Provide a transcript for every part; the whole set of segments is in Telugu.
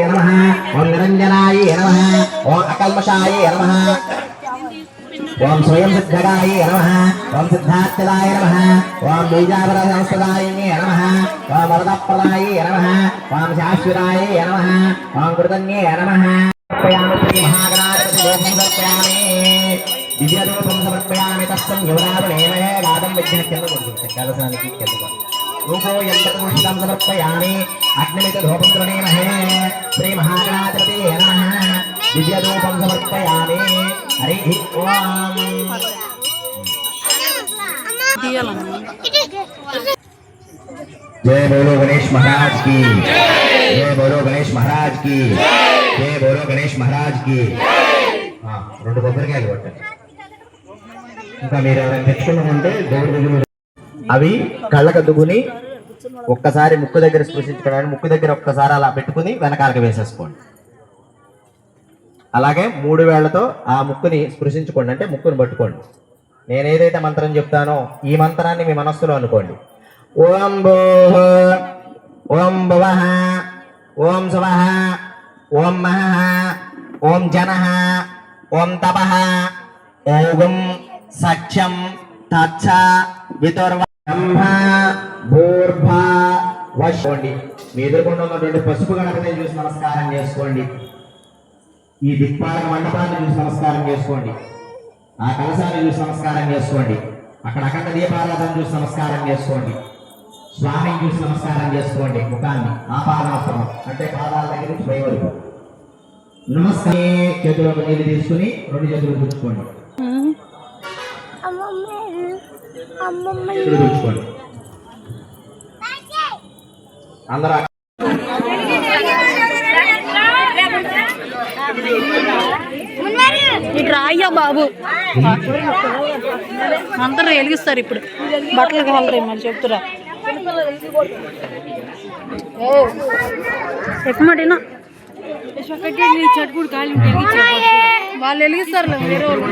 నమః. ఓం నిరంజనాయ నమః. ఓం అకల్మషాయ నమః. ఓం స్వయం సిద్ధగాయ నమః. ఓం సిద్ధార్థదాయ నమః. ఓం బీజావర సంస్థదాయ నమః. ఓం వరదప్రదాయ నమః. ఓం శాశ్వతాయ నమః. ఓం కృతన్యే నమః. సమర్పయామి సమర్పయామి. తస్సం యువరాజనేమహే గాదం కింద కొడుతుంది కలసానికి కింద రూపో సమర్పయామి. అగ్నిమిత ధూపం తృణీమహే శ్రీ మహాగణాధిపతి నమ దివ్యరూపం సమర్పయామి హరి జయ బోలో గణేష్ మహారాజ్కి జయ బోలో గణేష్ మహారాజ్కి జయ బోలో గణేష్ మహారాజ్కి రెండు కొబ్బరికాయలు కొట్టండి ఇంకా మీరు ఎవరైనా తెచ్చుకున్నామంటే అవి కళ్ళకద్దుకుని ఒక్కసారి ముక్కు దగ్గర స్పృశించుకోవడానికి ముక్కు దగ్గర ఒక్కసారి అలా పెట్టుకుని వెనకాలకి వేసేసుకోండి. అలాగే మూడు వేళ్ళతో ఆ ముక్కుని స్పృశించుకోండి. అంటే ముక్కుని పట్టుకోండి. నేను ఏదైతే మంత్రం చెప్తానో ఈ మంత్రాన్ని మీ మనస్సులో అనుకోండి. ఓం భో ఓం భువ ఓం శువ ఓం మహ ఓం జన ఓం తప ఓం సఖ్యం తచ్చ వితుర్వ బ్రహ్మ వశోండి మీ ఎదుర్కొండ ఉన్నటువంటి పసుపు గణపతిని చూసి నమస్కారం చేసుకోండి. ఈ దిక్పాలక మండపాన్ని చూసి నమస్కారం చేసుకోండి. ఆ కలశాన్ని చూసి నమస్కారం చేసుకోండి. అక్కడ అఖండ దీపారాధన చూసి నమస్కారం చేసుకోండి. స్వామిని చూసి నమస్కారం చేసుకోండి. ముఖాన్ని ఆ పాదాసనం అంటే పాదాల దగ్గర నుంచి పై వరకు. నమస్తే. చేతిలోకి నీళ్ళు తీసుకుని రెండు చేతులు చేతులు పుచ్చుకోండి అందరూ ఇటు రాయ్యా బాబు. అందరూ వెలిగిస్తారు ఇప్పుడు. బట్టలు కాలుతాయి మరి చెప్తురా. ఎక్కుమటినా వాళ్ళు వెలిగిస్తారు వేరే వాళ్ళు.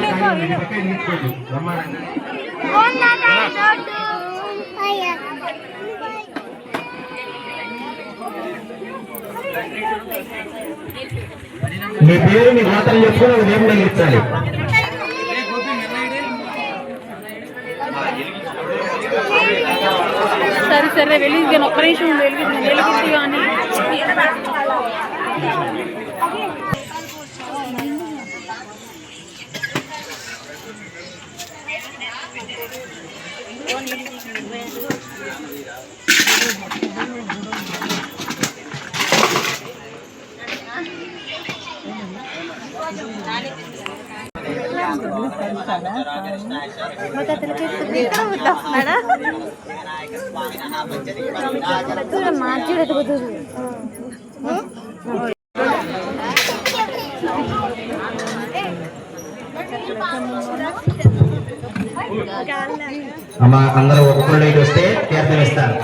మీ పేరు మీ గోత్రం చెప్పుకుని ఒక దేవుడు వెలిగించాలి సరే సరే వెలిగి ఒక్క నిమిషం వెలిగి వెలిగించి కానీ అమ్మ అందరూ ఒక్కొక్కరు వస్తే తీర్థం ఇస్తారు